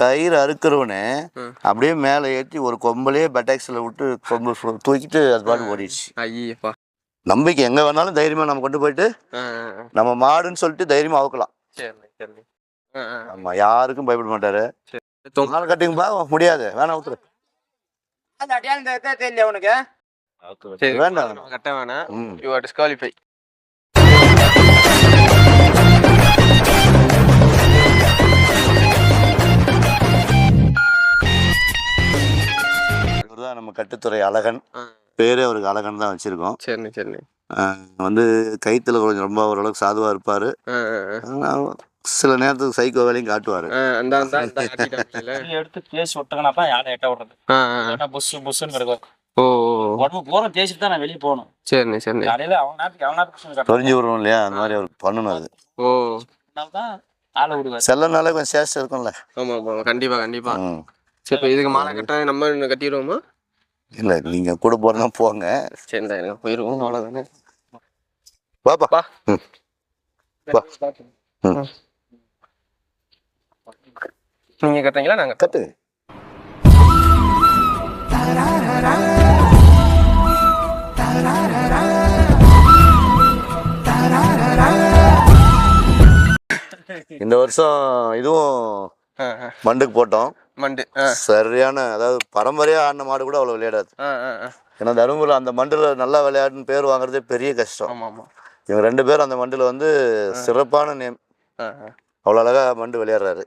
கயிறு அறுக்கிறவனே. அப்படியே மேலே ஏற்றி ஒரு கொம்பலையே பெட்டாக்ஸில் விட்டு கொம்பு தூக்கிட்டு அது பாட்டு ஓடிடுச்சு. ஐயப்பா நம்பிக்கை எங்கே வேணாலும் தைரியமாக நம்ம கொண்டு போயிட்டு. நம்ம மாடுன்னு சொல்லிட்டு தைரியமாக அவுக்கலாம். சரிண்ணே சரிண்ணே. ஆ ஆ. ஆமாம் யாருக்கும் பயப்பட மாட்டாரு. நாள் கட்டிங்கப்பா முடியாது. வேணாம் விட்டுரு அந்த அடையாளம் தெரியல உனக்கு. சரி வேண்டாம். கட்ட வேணாம். ம். யூ ஆர் டிஸ்குவாலிஃபை கட்டுத்துறை அழகன். பேரே அவருக்கு அழகன் தான் வச்சுருக்கோம். சரிண்ணே சரிண்ணே வந்து கைத்தில் கொஞ்சம் ரொம்ப ஓரளவுக்கு சாதுவாக இருப்பார். சில நேரத்துக்கு சைக்கோ வேலையும் காட்டுவார். எடுத்து தேய்ச்சி விட்டாங்கன்னா தான் யாரை எட்ட விடுறது புஷ் புஷ்ன்னு கிடக்கும். ஓ. உடம்பு பூரா தேய்ச்சிட்டு தான் நான் வெளியே போகணும். சரிண்ணே சரிண்ணே காலையில அவன் நேரத்துக்கு அவன் நேரத்துக்கு தொலைஞ்சு விடுறோம் இல்லையா? அந்த மாதிரி அவருக்கு பண்ணணும் அது. ஓ. தான் ஆளை விடுவார். செல்லனால கொஞ்சம் சேஷ்டம் இருக்கும்ல. ஆமா ஆமா கண்டிப்பா கண்டிப்பா. சரி இப்போ இதுக்கு மாலை கட்ட நம்ம இன்னும் கட்டிடுவோமா? இல்லை நீங்கள் கூட போகிறதா போங்க. சரி இந்த எனக்கு போயிடுவோம் அவ்வளோதானே வாப்பா வா. ம். வா. ம். நீங்க கட்டுறீங்களா நாங்க கட்டு. இந்த வருஷம் இதுவும். மண்டுக்கு போட்டோம். மண்டு சரியான அதாவது பரம்பரையாக ஆடின மாடு கூட அவ்வளோ விளையாடாது. ஏன்னா தருமபுரியில் அந்த மண்டில் நல்லா விளையாடுன்னு பேர் வாங்குறதே பெரிய கஷ்டம். ஆமா ஆமா. இவங்க ரெண்டு பேரும் அந்த மண்டில் வந்து சிறப்பான நேம். அவ்வளோ அழகாக மண்டு விளையாடுறாரு.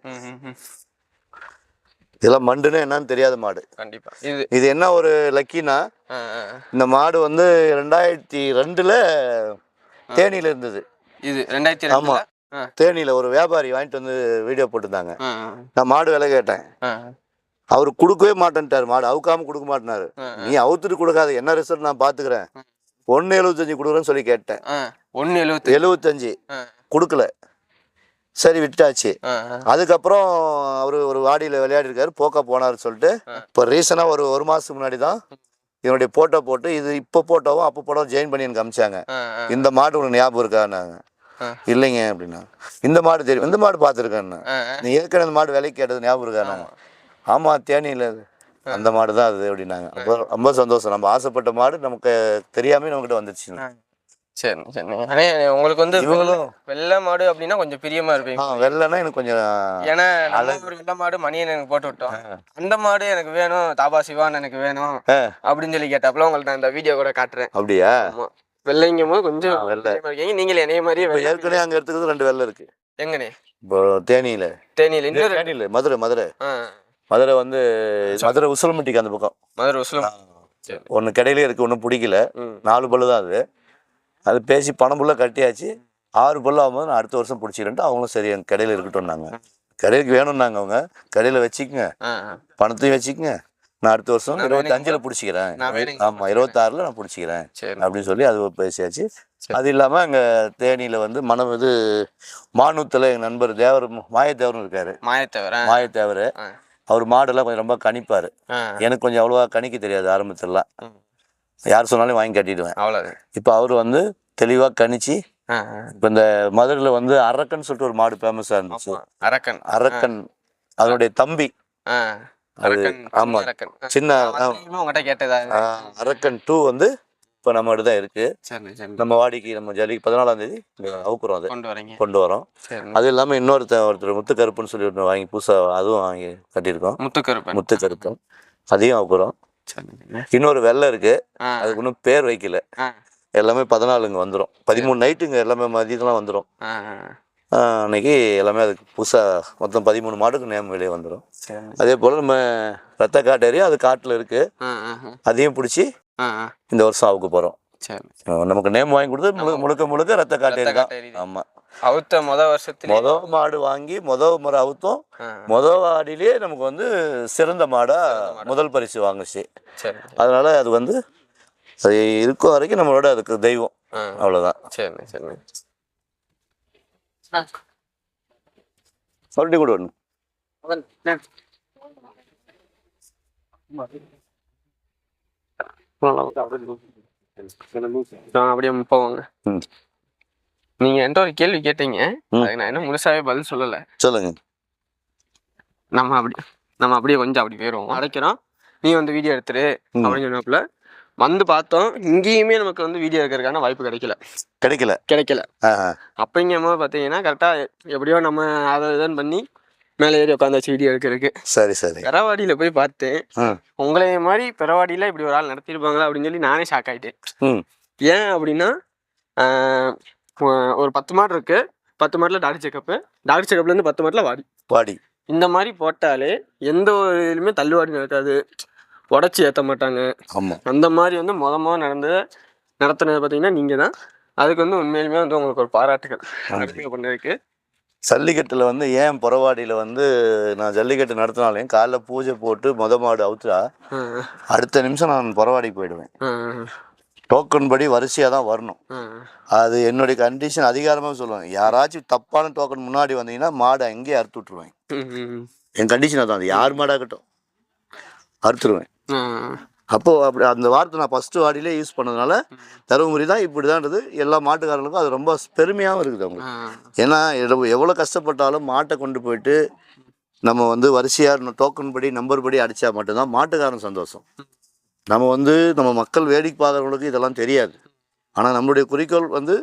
இதெல்லாம் மண்டுன்னு என்னன்னு தெரியாத மாடு. கண்டிப்பா. இது இது என்ன ஒரு லக்கினா. இந்த மாடு வந்து ரெண்டாயிரத்தி ரெண்டில் தேனியில் இருந்தது. இது ரெண்டாயிரத்தி ஆமா. தேனியில் ஒரு வியாபாரி வாங்கிட்டு வந்து வீடியோ போட்டிருந்தாங்க. நான் மாடு விலை கேட்டேன். அவர் கொடுக்கவே மாட்டேன்ட்டார் மாடு அவுக்காம கொடுக்க மாட்டேனாரு நீ அவுத்துட்டு கொடுக்காத என்ன ரிசல்ட் நான் பார்த்துக்கிறேன் ஒன்று எழுபத்தஞ்சு கொடுக்குறேன்னு சொல்லி கேட்டேன். ஆ ஒன்று எழுபத்தி எழுபத்தஞ்சு கொடுக்கல. சரி விட்டாச்சு. அதுக்கப்புறம் அவர் ஒரு வாடியில் விளையாடிருக்காரு போக்க போனார் சொல்லிட்டு இப்போ ரீசனாக ஒரு ஒரு மாதத்துக்கு முன்னாடி தான் இதனுடைய போட்டோ போட்டு இது இப்போ போட்டோவும் அப்போ போட்டோ ஜெயின் பண்ணி எனக்கு அமிச்சாங்க. இந்த மாடு உனக்கு ஞாபகம் இருக்கான்னாங்க. இல்லைங்க அப்படின்னா. இந்த மாடு தெரியும். இந்த மாடு ஆ. நீ ஏற்கனவே இந்த மாடு விலைக்கு கேட்டது ஞாபகம் இருக்கானாங்க ஆமாம் தேனியில் அந்த மாடு தான் அது. அப்படின்னாங்க. ரொம்ப ரொம்ப சந்தோஷம். நம்ம ஆசைப்பட்ட மாடு நமக்கு தெரியாமே நம்மகிட்ட வந்துருச்சு சரி சரி. அண்ணே உங்களுக்கு வந்து இவங்களும் வெள்ளை மாடு அப்படின்னா கொஞ்சம் பிரியமா இருப்பீங்க. ஆ வெள்ளைன்னா எனக்கு கொஞ்சம் ஏன்னா நம்ம ஒரு வெள்ளை மாடு மணியன் எனக்கு போட்டு விட்டோம். அந்த மாடு எனக்கு வேணும். தாபா சிவான் எனக்கு வேணும். அப்படின்னு சொல்லி கேட்டாப்புல உங்களுக்கு நான் இந்த வீடியோ கூட காட்டுறேன். அப்படியா? வெள்ளைங்கும் போது கொஞ்சம் வெள்ளை. இருக்கீங்க நீங்களே என்னைய மாதிரியே ஏற்கனவே அங்கே எடுத்துக்கிறது ரெண்டு வெள்ளை இருக்கு. எங்கண்ணே இப்போ தேனியில். தேனியில். இன்னொரு தேனியில். மதுரை மதுரை. மதுரை வந்து மதுரை உசிலம்பட்டிக்கு அந்த பக்கம். மதுரை உசலம். சரி. ஒன்று கடையிலே இருக்குது ஒன்றும் பிடிக்கல. நாலு பல்லு தான் அது. அது பேசி பணம் புள்ள கட்டியாச்சு. ஆறு பல்லு ஆகும்போது நான் அடுத்த வருஷம் பிடிச்சிக்கிட்டு அவங்களும் சரி என் கடையில் இருக்கட்டும்னாங்க. கடைக்கு வேணும்னாங்க அவங்க. கடையில் வச்சுக்கங்க. பணத்தையும் வச்சுக்கங்க. நான் அடுத்த வருஷம் இருபத்தஞ்சில் பிடிச்சிக்கிறேன். ஆமாம் இருபத்தாறில் நான் பிடிச்சிக்கிறேன் அப்படின்னு சொல்லி அது பேசியாச்சு. அது இல்லாமல் அங்கே தேனியில் வந்து மனம் இது மானூத்தில் எங்கள் நண்பர் தேவர் மாயத்தேவர்னு இருக்காரு. மாயத்தவிர? மாயத்தேவர். அவர் மாடெல்லாம் கொஞ்சம் ரொம்ப கணிப்பார். எனக்கு கொஞ்சம் அவ்வளோவா கணிக்க தெரியாது ஆரம்பத்துலலாம். யார் சொன்னாலும் வாங்கி கட்டிடுவேன். அவ்வளோது இப்போ அவர் வந்து தெளிவாக கணிச்சு. இப்போ இந்த மதுரையில் வந்து அரக்கன் சொல்லிட்டு ஒரு மாடு ஃபேமஸாக இருந்துச்சு. அரக்கன். அரக்கன். அதனுடைய தம்பி. ஆமா. சின்ன அரக்கன் டூ வந்து இப்போ நம்மகிட்ட தான் இருக்கு. நம்ம வாடிக்கு நம்ம ஜல்லிக்கு பதினாலாம் தேதி அவுக்குறோம் அது. கொண்டு வரோம். அது இல்லாமல் இன்னொருத்தர் ஒருத்தர் முத்துக்கருப்புன்னு சொல்லி ஒன்று வாங்கி புதுசாக அதுவும் வாங்கி கட்டியிருக்கோம். முத்துக்கருப்பன் முத்துக்கருப்பும். அதையும் அவுக்குறோம். இன்னொரு வெள்ளை இருக்கு. அதுக்கு இன்னும் பேர் வைக்கல. எல்லாமே பதினாலுங்க வந்துடும் பதிமூணு நைட்டுங்க எல்லாமே மதியத்துலாம் வந்துடும் ஆ அன்னைக்கு எல்லாமே அதுக்கு புதுசாக மொத்தம் பதிமூணு மாடுக்கு நேம் வெளியே வந்துடும் அதே போல் நம்ம ரத்த காட்டேரி அது காட்டில் இருக்குது. அதையும் பிடிச்சி இந்த வருஷம் அவுக்க போகிறோம் நமக்கு நேம் வாங்கி கொடுத்து முழு முழுக்க முழுக்க ரத்த காட்டேரி தான். ஆமாம் அவுத்த முத வருஷத்துல மொத மாடு வாங்கி மொத முறை அவுத்தோம். மொத ஆடிலேயே நமக்கு வந்து சிறந்த மாடாக முதல் பரிசு வாங்குச்சு. அதனால அது வந்து அது இருக்கும் வரைக்கும் நம்மளோட அதுக்கு தெய்வம். அவ்வளோதான் சரி சரி. சொல்லி கொடு ஒன்று நான் அப்படியே போவாங்க. நீங்க என்கிட்ட ஒரு கேள்வி கேட்டீங்க. அதுக்கு நான் என்ன முழுசாவே பதில் சொல்லல. சொல்லுங்க. நம்ம அப்படி நம்ம அப்படியே கொஞ்சம் அப்படி போயிடுவோம் அடைக்கிறோம். நீ வந்து வீடியோ எடுத்துரு. அப்படின்னு சொன்னாப்புல. வந்து பார்த்தோம் இங்கேயுமே நமக்கு வந்து வீடியோ எடுக்கிறதுக்கான வாய்ப்பு கிடைக்கல. கிடைக்கல. கிடைக்கல. ஆஹா. அப்படிங்கும்போது பார்த்தீங்கன்னா கரெக்டாக எப்படியோ நம்ம அதை இதுன்னு பண்ணி மேலே ஏறி உட்காந்தாச்சு வீடியோ எடுக்கிறதுக்கு. சரி சரி. பெறவாடியில் போய் பார்த்தேன். ம். உங்களைய மாதிரி பெறவாடியில் இப்படி ஒரு ஆள் நடத்திருப்பாங்களா அப்படின்னு சொல்லி நானே ஷாக் ஆகிட்டேன் ஏன் அப்படின்னா ஒரு பத்து மாடு இருக்கு. பத்து மாடில் டாக்டர் செக்கப்பு டாக்டர் செக்கப்லேருந்து பத்து மாடில் வாடி. பாடி இந்த மாதிரி போட்டாலே எந்த ஒரு இதுலையுமே தள்ளுவாடி நடக்காது. உடச்சி ஏற்ற மாட்டாங்க. ஆமா. அந்த மாதிரி வந்து முத முத நடந்தது நடத்துனது பார்த்தீங்கன்னா நீங்கள் தான் அதுக்கு வந்து உண்மையிலுமே வந்து உங்களுக்கு ஒரு பாராட்டுகள். பண்ணதுக்கு ஜல்லிக்கட்டுல வந்து ஏன் புறவாடியில வந்து நான் ஜல்லிக்கட்டு நடத்தினாலையும் காலைல பூஜை போட்டு மொத மாடு அவுத்துட்டா ஆஹ், அடுத்த நிமிஷம் நான் புறவாடிக்கு போயிடுவேன். டோக்கன் படி வரிசையாக தான் வரணும். அது என்னுடைய கண்டிஷன் அதிகாரமாக சொல்லுவேன் யாராச்சும் தப்பான டோக்கன் முன்னாடி வந்தீங்கன்னா மாடை அங்கேயே அறுத்து விட்ருவேன் என் கண்டிஷன் அதான். அது யார் மாடாகட்டும் அறுத்துருவேன். ஆஹ். அப்போ அப்படி அந்த வார்த்தை நான் ஃபஸ்ட்டு வாடியிலே யூஸ் பண்ணதுனால தருமபுரி தான் இப்படி தான்றது எல்லா மாட்டுக்காரங்களுக்கும் அது ரொம்ப பெருமையாகவும் இருக்குது அவங்களுக்கு. ஏன்னா எவ்வளவு- எவ்வளோ கஷ்டப்பட்டாலும் மாட்டை கொண்டு போயிட்டு நம்ம வந்து வரிசையாக டோக்கன் படி நம்பர் படி அடித்தா மட்டும்தான் மாட்டுக்காரன் சந்தோஷம். நம்ம வந்து நம்ம மக்கள் வேடிக்கை பார்க்குறவங்களுக்கு இதெல்லாம் தெரியாது. ஆனால் நம்மளுடைய குறிக்கோள் வந்து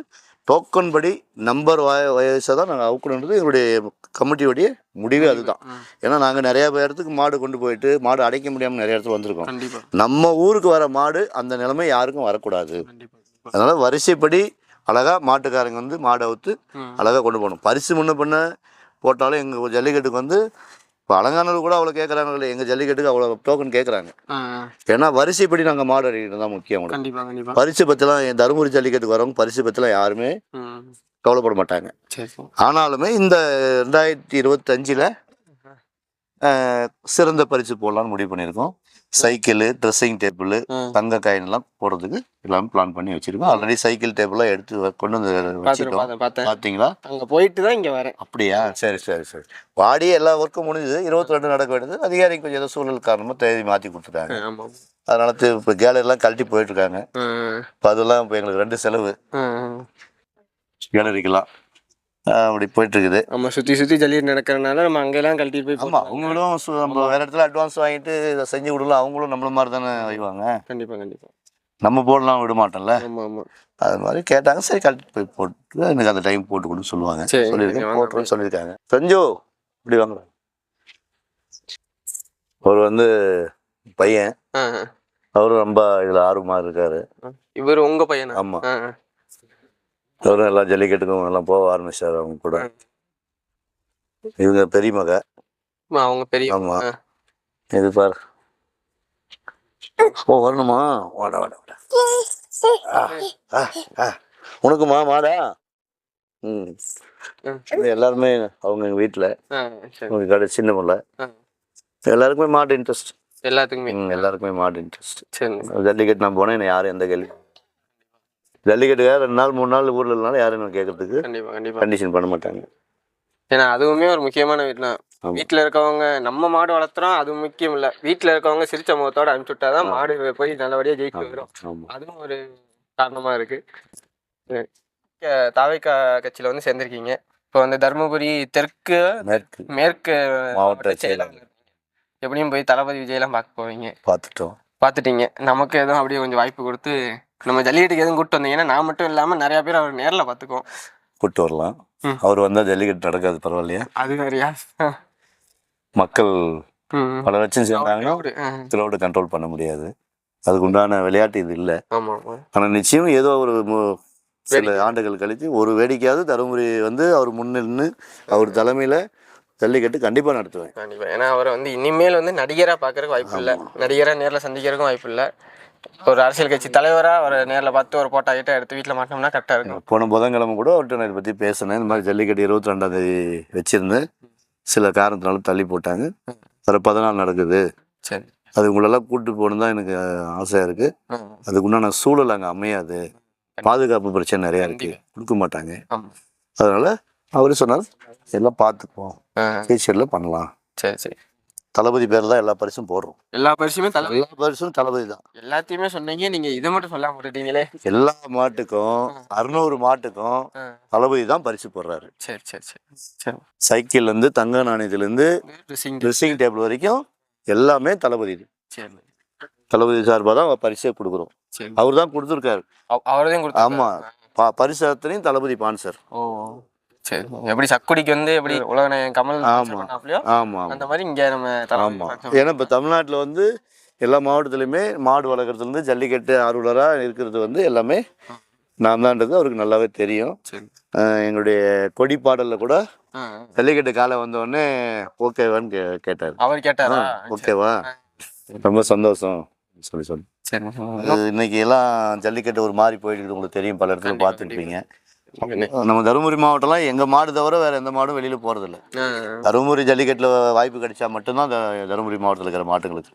டோக்கன் படி நம்பர் வயசை தான் நாங்கள் அவுக்கணுன்றது எங்களுடைய கமிட்டியோடைய முடிவே அதுதான். ஏன்னா நாங்கள் நிறையா இடத்துக்கு மாடு கொண்டு போயிட்டு மாடு அடைக்க முடியாமல் நிறைய இடத்துல வந்திருக்கோம். நம்ம ஊருக்கு வர மாடு அந்த நிலைமை யாருக்கும் வரக்கூடாது. அதனால வரிசைப்படி அழகா மாட்டுக்காரங்க வந்து மாடை அவுத்து ம். அழகா கொண்டு போகணும். பரிசு முன்ன பண்ண போட்டாலும் எங்கள் ஜல்லிக்கட்டுக்கு வந்து இப்போ அலங்காநல்லூர் கூட அவ்வளோ கேட்குறாங்க எங்கள் ஜல்லிக்கட்டுக்கு அவ்வளோ டோக்கன் கேட்குறாங்க. ஏன்னா வரிசைப்படி நாங்கள் மாடு அடிக்கிறது தான் முக்கியம் உங்களுக்கு கண்டிப்பா கண்டிப்பா. பரிசு பற்றிலாம் என் தருமபுரி ஜல்லிக்கட்டுக்கு வரவங்க பரிசு பற்றிலாம் யாருமே. கவலைப்பட மாட்டாங்க. ஆனாலுமே இந்த ரெண்டாயிரத்தி இருபத்தஞ்சில் சிறந்த பரிசு போடலான்னு முடிவு பண்ணியிருக்கோம். Cycle dressing table. தங்க காயின் எல்லாம் போடுறதுக்கு எல்லாமே பிளான் பண்ணி வச்சிருக்கோம். ஆல்ரெடி சைக்கிள் டேபிள்லாம் எடுத்து கொண்டு வந்து வச்சிருக்கோம் பார்த்தீங்களா அங்க போயிட்டு தான் இங்க வரேன். அப்படியா? சரி சரி சரி. வாடியே எல்லா ஒர்க்கும் முடிஞ்சது. இருபத்தி ரெண்டு நடக்க வேண்டியது. அதிகாரி கொஞ்சம் ஏதோ சூழல் காரணமாக தேதி மாற்றி கொடுத்துட்டாங்க. அதனால இப்போ கேலரிலாம் கழட்டி போயிட்டு இருக்காங்க. இப்போ அதெல்லாம் இப்போ எங்களுக்கு ரெண்டு செலவு. கேலரிக்கெல்லாம் அப்படி போயிட்டு இருக்குது ஆமா சுத்தி சுத்தி ஜல்லி நடக்கிறனால நம்ம அங்கெல்லாம் கழட்டிட்டு போய் ஆமாம். அவங்களும் நம்ம வேற இடத்துல அட்வான்ஸ் வாங்கிட்டு இதை செஞ்சு விடலாம் அவங்களும் நம்மள மாதிரி தானே வைவாங்க. கண்டிப்பா கண்டிப்பா. நம்ம போடலாம் விட மாட்டோம்ல. அது மாதிரி கேட்டாங்க சரி கழட்டி போய் போட்டு எனக்கு அந்த டைம் போட்டு கொடுன்னு சொல்லுவாங்க. சொல்லியிருக்கேன். போட்டுருன்னு சொல்லியிருக்காங்க. சஞ்சு இப்படி வாங்க. அவர் வந்து பையன். அவரும் ரொம்ப இதில் ஆர்வமாக இருக்காரு. இவர் உங்க பையனா? ஆமாம் ஆஹ். அவரும் எல்லாம் ஜல்லிக்கட்டுக்கும் எல்லாம் போக ஆரம்பிச்சார் அவங்க கூட. இவங்க பெரிய மக. ஆமா, அவங்க பெரிய ஆமா. இது பார். ஓ வரணுமா? வாடா வாடா வாடா. ஆ, ஆ, ஆ. உனக்குமா மாடா? ம். எல்லாருமே அவங்க எங்கள் வீட்டில் உங்கள் கடை சின்ன ஆஹ். எல்லாருக்குமே மாடு இன்ட்ரெஸ்ட் எல்லாத்துக்குமே. எல்லாருக்குமே மாடு இன்ட்ரெஸ்ட் சரி. ஜல்லிக்கட்டு நான் போனேன் என்னை யாரும் எந்த கேள்வி ஜல்லிக்கட்டுக்காக ரெண்டு நாள் மூணு நாள் ஊரில் இருந்தாலும் யாரும் என்ன கேட்கறதுக்கு கண்டிப்பா கண்டிப்பா. கண்டிஷன் பண்ண மாட்டாங்க. ஏன்னா அதுவுமே ஒரு முக்கியமான வீடு தான் ஆமா. வீட்டில் இருக்கவங்க நம்ம மாடு வளர்த்துறோம் அது முக்கியம் இல்லை. வீட்டில் இருக்கவங்க சிரிச்ச முகத்தோட அனுப்பிச்சு விட்டாதான் மாடு போய் நல்லபடியாக ஜெயிச்சு வரும். ஆமாம் அதுவும் ஒரு காரணமா இருக்கு. தாவைக்கா கட்சியில வந்து சேர்ந்திருக்கீங்க. இப்போ வந்து தருமபுரி தெற்கு மேற்கு. மேற்கு மாவட்ட செயலாளர். எப்படியும் போய் தளபதி விஜயெல்லாம் பார்க்க போவீங்க. பார்த்துட்டோம். பார்த்துட்டீங்க. நமக்கு எதுவும் அப்படியே கொஞ்சம் வாய்ப்பு கொடுத்து நம்ம ஜல்லிக்கட்டுக்கு எதுவும் கூப்பிட்டு வந்தீங்கன்னா நான் மட்டும் இல்லாமல் நிறைய பேர் அவர் நேரில் பார்த்துக்குவோம். கூப்பிட்டு வரலாம். அவர் வந்தால் ஜல்லிக்கட்டு நடக்காது பரவாயில்லையா? அது வேறையா? மக்கள் பல லட்சம் ஆ. க்ரௌடு கண்ட்ரோல் பண்ண முடியாது. அதுக்கு உண்டான விளையாட்டு இது இல்லை. ஆனால் நிச்சயம் ஏதோ ஒரு சில ஆண்டுகள் கழித்து ஒரு வேடிக்கையாவது தருமபுரி வந்து அவர் முன்னின்று அவர் தலைமையில் ஜல்லிக்கட்டு கண்டிப்பாக நடத்துவேன். கண்டிப்பா. ஏன்னா அவரை வந்து இனிமேல் வந்து நடிகரா பார்க்கறதுக்கு வாய்ப்பு இல்லை. நடிகரா நேர்ல சந்திக்கிறதுக்கும் வாய்ப்பு இல்லை. ஒரு அரசியல் கட்சி தலைவரா அவரை நேர்ல பார்த்து ஒரு போட்டோ கிட்ட எடுத்து வீட்டில் மாட்டோம்னா கரெக்டா இருக்கும். போன புதன்கிழமை கூட நான் இதை பற்றி பேசினேன். இந்த மாதிரி ஜல்லிக்கட்டு இருபத்தி ரெண்டாம் தேதி வச்சிருந்து சில காரணத்தினால தள்ளி போட்டாங்க. வர பதினாலு நடக்குது. சரி. அது உங்களெல்லாம் கூட்டு போகணும் தான் எனக்கு ஆசையாக இருக்குது அதுக்கு உண்டான சூழல் அங்கே அமையாது. பாதுகாப்பு பிரச்சனை நிறையா இருக்குது கொடுக்க மாட்டாங்க. அதனால் அவரே சொன்னார் எல்லாம் பார்த்துக்குவோம். ஃபியூச்சரில் பண்ணலாம். சரி சரி. தளபதி பேர் தான் எல்லா பரிசும் போடுறோம். எல்லா பரிசுமே தலை எல்லா பரிசும் தளபதி தான். எல்லாத்தையுமே சொன்னீங்க நீங்க இதை மட்டும் சொல்லாம விட்டுட்டீங்களே. எல்லா மாட்டுக்கும் அறுநூறு மாட்டுக்கும். தளபதி தான் பரிசு போடுறாரு. சரி சரி சரி சரி. சைக்கிள்ல இருந்து தங்க நாணயத்திலேருந்து ட்ரெஸ்ஸிங் ட்ரெஸ்ஸிங் டேபிள் வரைக்கும் எல்லாமே தளபதி. சரி. தளபதி சார்பாக தான் பரிசே கொடுக்குறோம். அவர் தான் கொடுத்துருக்காரு. கொடுத்தாரு ஆமா. பரிசு அத்தனையும் தளபதி பான்சர் ஓ. சரி. எப்படி சக்குடிக்கு வந்து எப்படி உலகநாயகன் கமல் ஆமா. ஆமா அந்த மாதிரி இங்க நம்ம தளபதி ஆமா. function ஏன்னா இப்போ தமிழ்நாட்டில் வந்து எல்லா மாவட்டத்துலையுமே மாடு வளர்க்குறதுலேருந்து ஜல்லிக்கட்டு ஆர்வலராக இருக்கிறது வந்து எல்லாமே நான் தான்ன்றது அவருக்கு நல்லாவே தெரியும். எங்களுடைய கொடி பாடலில் கூட ஜல்லிக்கட்டு காலை வந்த உடனே ஓகேவான்னு கே கேட்டார். அவர் கேட்டாரா? ஓகேவா? ரொம்ப சந்தோஷம். சொல்லி சொல்லி. இன்னைக்கு எல்லாம் ஜல்லிக்கட்டு ஒரு மாதிரி போயிட்டு உங்களுக்கு தெரியும் பல இடத்துல பார்த்துருப்பீங்க. நம்ம தருமபுரி மாவட்டம்லாம் எங்கள் மாடு தவிர வேற எந்த மாடும் வெளியில் போகிறதில்ல தருமபுரி ஜல்லிக்கட்டில் வாய்ப்பு கிடைச்சா மட்டும்தான் தருமபுரி மாவட்டத்தில் இருக்கிற மாட்டுங்களுக்கு.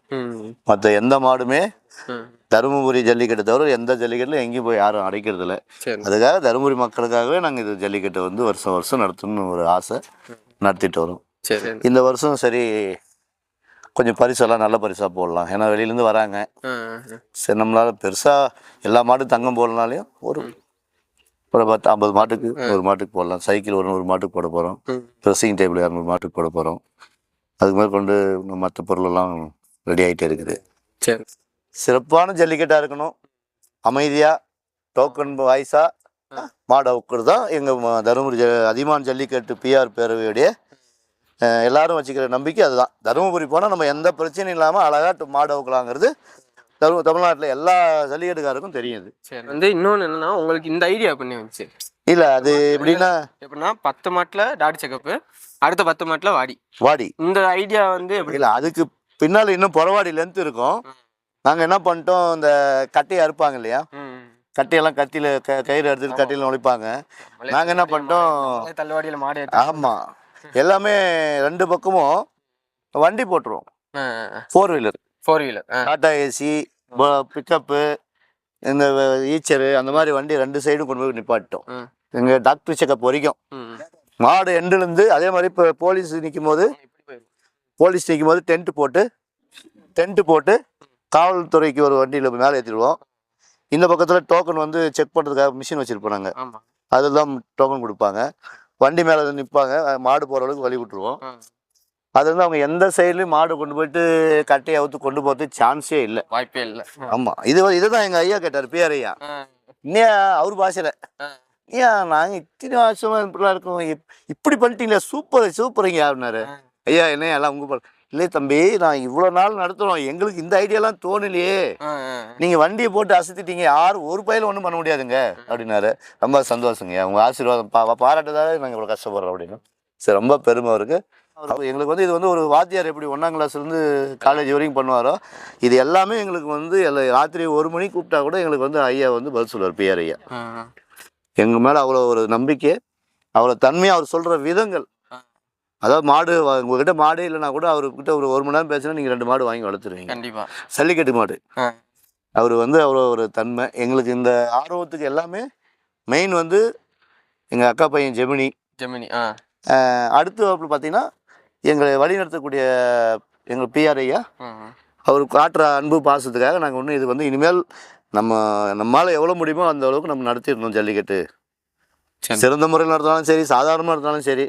மற்ற எந்த மாடுமே தருமபுரி ஜல்லிக்கட்டு தவிர எந்த ஜல்லிக்கட்டிலும் எங்கேயும் போய் யாரும் அடைக்கிறது இல்ல அதுக்காக தருமபுரி மக்களுக்காகவே நாங்கள் இது ஜல்லிக்கட்டை வந்து வருஷம் வருஷம் நடத்தணும்னு ஒரு ஆசை நடத்திட்டு வரோம். இந்த வருஷம் சரி கொஞ்சம் பரிசெல்லாம் நல்ல பரிசாக போடலாம். ஏன்னா வெளியிலேருந்து வராங்க. சரி நம்மளால பெருசாக எல்லா மாடும் தங்கம் போடலனாலையும் ஒரு ஒரு பத்து ஐம்பது மாட்டுக்கு ஒரு மாட்டுக்கு போடலாம். சைக்கிள் ஒரு நூறு மாட்டுக்கு போட போகிறோம் ட்ரெஸ்ஸிங் டேபிள் இரநூறு மாட்டுக்கு போட போகிறோம் அதுக்கு மேல் கொண்டு மற்ற பொருளெல்லாம் ரெடி ஆகிட்டே இருக்குது. சரி. சிறப்பான ஜல்லிக்கட்டாக இருக்கணும். அமைதியாக டோக்கன் வாய்ஸாக மாடு அவுக்கிறது தான் எங்கள் தருமபுரி ஜ அதிமான் ஜல்லிக்கட்டு பிஆர் பேரவையுடைய எல்லாரும் வச்சுக்கிற நம்பிக்கை அதுதான். தருமபுரி போனால் நம்ம எந்த பிரச்சனையும் இல்லாமல் அழகாக மாடு அவுக்கலாங்கிறது தரு தமிழ்நாட்டில் எல்லா ஜல்லிக்கட்டுக்காருக்கும் தெரியுது சரி வந்து இன்னொன்று என்னன்னா உங்களுக்கு இந்த ஐடியா பண்ணி வந்துச்சு. இல்லை அது எப்படின்னா எப்படின்னா பத்து மாட்டில் டாடி செக்கப்பு அடுத்த பத்து மாட்டில் வாடி. வாடி. இந்த ஐடியா வந்து எப்படி இல்லை அதுக்கு பின்னால் இன்னும் புறவாடி லென்த் இருக்கும். நாங்கள் என்ன பண்ணிட்டோம் இந்த கட்டையை அறுப்பாங்க இல்லையா? கட்டையெல்லாம் கத்தியில் க கயிறு எடுத்துட்டு கட்டியில் நுழைப்பாங்க நாங்கள் என்ன பண்ணிட்டோம்? தள்ளுவாடியில் மாடு ஆமாம் எல்லாமே ரெண்டு பக்கமும் வண்டி போட்டுருவோம். Four wheeler four wheeler Tata AC pickup இந்த ஈச்சரு அந்த மாதிரி வண்டி ரெண்டு சைடும் கொண்டு போய் நிப்பாட்டிட்டோம் ம். எங்கள் டாக்டர் செக்கப் வரைக்கும். மாடு எண்டுலேருந்து அதே மாதிரி இப்போ போலீஸ் நிற்கும் போது. போலீஸ் நிற்கும் போது டென்ட் போட்டு டென்ட் போட்டு காவல்துறைக்கு ஒரு வண்டியில் மேலே ஏற்றிடுவோம் இந்த பக்கத்தில் டோக்கன் வந்து செக் பண்ணுறதுக்காக மிஷின் வச்சுருப்போம் நாங்கள் அதில் தான் டோக்கன் கொடுப்பாங்க வண்டி மேலே நிற்பாங்க மாடு போகிற அளவுக்கு வழி விட்டுருவோம். அது வந்து அவங்க எந்த சைட்லையும் மாடு கொண்டு போயிட்டு கட்டையை அவுத்து கொண்டு போகிறதுக்கு சான்ஸே இல்லை. வாய்ப்பே இல்லை. ஆமாம் இது இதுதான் எங்கள் ஐயா கேட்டார் பிஆர் ஐயா. இன்னும் அவர் பாஷையில். ஏன் நாங்கள் இத்தனை வருஷமா இப்படிலாம் இருக்கோம். இப்- இப்படி பண்ணிட்டீங்களா சூப்பர் சூப்பருங்க அப்படின்னாரு ஐயா என்ன எல்லாம் உங்க பா- இல்லை தம்பி நான் இவ்வளோ நாள் நடத்துகிறோம் எங்களுக்கு இந்த ஐடியாலாம் தோணலையே. நீங்கள் வண்டியை போட்டு அசத்திட்டீங்க. யாரும் ஒரு பயில ஒன்றும் பண்ண முடியாதுங்க அப்படின்னாரு. ரொம்ப சந்தோஷங்க உங்கள் ஆசீர்வாதம் பா பாராட்டுதாலே நாங்கள் இவ்வளோ கஷ்டப்படுறோம் அப்படின்னு. சரி ரொம்ப பெருமை இருக்கு அவர் எங்களுக்கு வந்து இது வந்து ஒரு வாத்தியார் எப்படி ஒன்றாம் கிளாஸ்லேருந்து காலேஜ் வரைக்கும் பண்ணுவாரோ இது எல்லாமே எங்களுக்கு வந்து எல்லா ராத்திரி ஒரு மணிக்கு கூப்பிட்டா கூட எங்களுக்கு வந்து ஐயா வந்து பதில் சொல்லுவார் பிஆர் ஐயா. எங்கள் மேலே அவ்வளோ ஒரு நம்பிக்கை அவ்வளோ தன்மையாக அவர் சொல்கிற விதங்கள். அதாவது மாடு உங்ககிட்ட மாடே இல்லைனா கூட அவர்கிட்ட ஒரு ஒரு மணி நேரம் பேசினா நீங்கள் ரெண்டு மாடு வாங்கி வளர்த்துருவீங்க. கண்டிப்பா. சல்லிக்கட்டு மாடு. அவர் வந்து அவ்வளோ ஒரு தன்மை. எங்களுக்கு இந்த ஆர்வத்துக்கு எல்லாமே மெயின் வந்து எங்கள் அக்கா பையன் ஜெமினி. ஜெமினி அடுத்து அப்படி பார்த்தீங்கன்னா எங்களை வழிநடத்தக்கூடிய எங்கள் பிஆர் ஐயா ம். அவர் காட்டுற அன்பு பாசத்துக்காக நாங்கள் ஒன்றும் இது வந்து இனிமேல் நம்ம நம்மளால் எவ்வளோ முடியுமோ அந்த அளவுக்கு நம்ம நடத்திடணும் ஜல்லிக்கட்டு. சிறந்த முறையில் நடத்தினாலும் சரி சாதாரணமாக இருந்தாலும் சரி.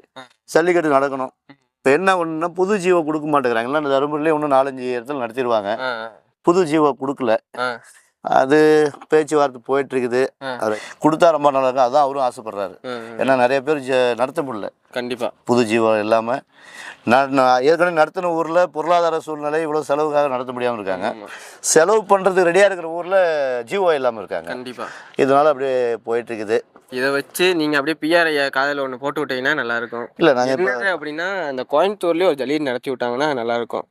ஜல்லிக்கட்டு நடக்கணும் இப்போ என்ன ஒன்றுனா புது ஜீவோ கொடுக்க மாட்டேங்கிறாங்களா இந்த தருமபுரியிலே இன்னும் நாலஞ்சு இடத்துல நடத்திடுவாங்க புது ஜீவோ கொடுக்கல. அது பேச்சுவார்த்தை போயிட்டு இருக்குது ஆ. அவர் கொடுத்தா ரொம்ப நல்லா இருக்கும் அதான் அவரும் ஆசைப்படுறாரு. ஏன்னா நிறைய பேர் ஜ- நடத்த முடியல. கண்டிப்பா. புது ஜீவம் இல்லாமல் நான் நான் ஏற்கனவே நடத்தின ஊரில் பொருளாதார சூழ்நிலை இவ்வளோ செலவுக்காக நடத்த முடியாமல் இருக்காங்க. செலவு பண்ணுறதுக்கு ரெடியாக இருக்கிற ஊரில் ஜீவோ இல்லாமல் இருக்காங்க. கண்டிப்பா. இதனால அப்படியே போயிட்டு இருக்குது இதை வச்சு நீங்க அப்படியே பிஆர் காதல ஒன்று போட்டு விட்டீங்கன்னா நல்லா இருக்கும் இல்லை நாங்கள் இப்போ என்ன அப்படின்னா அந்த கோயம்புத்தூர்லயே ஒரு ஜல்லீர் நடத்தி விட்டாங்கன்னா நல்லா இருக்கும்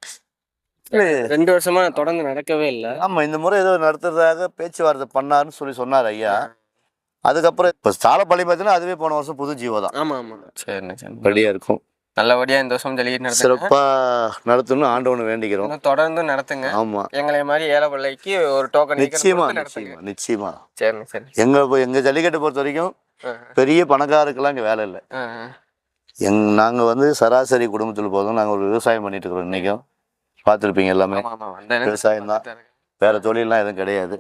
ரெண்டு வருஷமா தொடர்ந்து நடக்கவே இல்லை. ஆமாம் இந்த முறை ஏதோ நடத்துறதாக பேச்சுவார்த்தை பண்ணாருன்னு சொல்லி சொன்னார் ஐயா. அதுக்கப்புறம் இப்போ சாலப்பள்ளி பார்த்தீங்கன்னா அதுவே போன வருஷம் புது ஜீவோ தான். ஆமா ஆமா. சரிண்ணே சரி ரெடியாக இருக்கும். நல்லபடியா இந்த வருஷம் ஜல்லீர் நடத்துங்க. சிறப்பாக நடத்தணும்னு ஆண்டவனை வேண்டிக்கிறோம். தொடர்ந்து நடத்துங்க. ஆமாம் எங்களை மாதிரி ஏழை ஒரு டோக்கன் நிச்சயமா நடத்துங்க நிச்சயமா நிச்சயமா. சரிண்ணே சரி எங்கள் எங்கள் ஜல்லிக்கட்டை பொறுத்த வரைக்கும் பெரிய பணக்காருக்கெல்லாம் இங்கே வேலை இல்லை. எங் நாங்கள் வந்து சராசரி குடும்பத்தில் போதும் நாங்கள் ஒரு விவசாயம் பண்ணிட்டு இருக்கிறோம் இன்றைக்கும் பார்த்துருப்பீங்க எல்லாமே. விவசாயம் தான் வேற தொழிலெலாம் எதுவும் கிடையாது.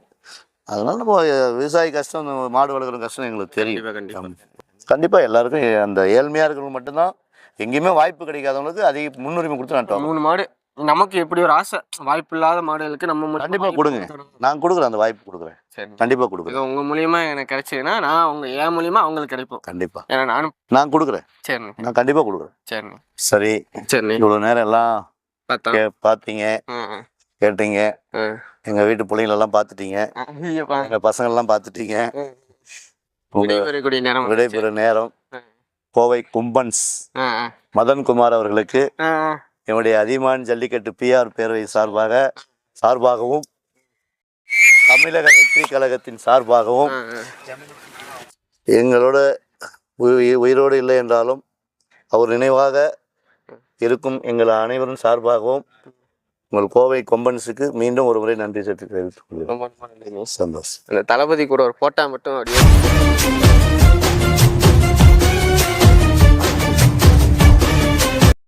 அதனால நம்ம விவசாயி கஷ்டம் மாடு வளர்க்குற கஷ்டம் எங்களுக்கு தெரியும். கண்டிப்பா கண்டிப்பா. கண்டிப்பாக எல்லாருக்கும் அந்த ஏழ்மையாக இருக்கிறவங்க மட்டும்தான் எங்கேயுமே வாய்ப்பு கிடைக்காதவங்களுக்கு அதிக முன்னுரிமை கொடுத்து நட்டோம் மூணு மாடு நமக்கு எப்படி ஒரு ஆசை? வாய்ப்பு இல்லாத மாடுகளுக்கு நம்ம கண்டிப்பா கொடுங்க. நான் கொடுக்குறேன் அந்த வாய்ப்பு கொடுக்குறேன். சரி. கண்டிப்பாக கொடுக்குறேன். உங்க மூலியமா எனக்கு கிடைச்சதுன்னா நான் உங்க என் மூலியமா அவங்களுக்கு கிடைப்போம். கண்டிப்பாக ஏன்னா நானும் நான் கொடுக்குறேன். சரிண்ணே. நான் கண்டிப்பாக கொடுக்குறேன். சரிண்ணே. சரி. சரிண்ணே. இவ்வளோ நேரம் எல்லாம் பார்த்தா கே பார்த்தீங்க கேட்டீங்க. எங்கள் வீட்டு பிள்ளைங்களெல்லாம் பார்த்துட்டீங்க ஐயோப்பா. எங்கள் பசங்களெல்லாம் பார்த்துட்டீங்க விடைபெறக்கூடிய நேரம் விடைபெற நேரம். கோவை கும்பன்ஸ். ஆ, ஆ. மதன்குமார் அவர்களுக்கு ஆ, ஆ. என்னுடைய அதிமான் ஜல்லிக்கட்டு பிஆர் பேரவை சார்பாக சார்பாகவும் தமிழக வெற்றி கழகத்தின் சார்பாகவும் ஆ, ஆ. எங்களோட உயி- உயிரோடு இல்லை என்றாலும் அவர் நினைவாக இருக்கும் எங்கள் அனைவரும் சார்பாகவும் உங்கள் கோவை கொம்பன்ஸுக்கு மீண்டும் ஒரு முறை நன்றி செலுத்தி தெரிவித்துக் கொள்கிறேன். சந்தோஷம். அந்த தளபதி கூட ஒரு போட்டா மட்டும் அப்படியே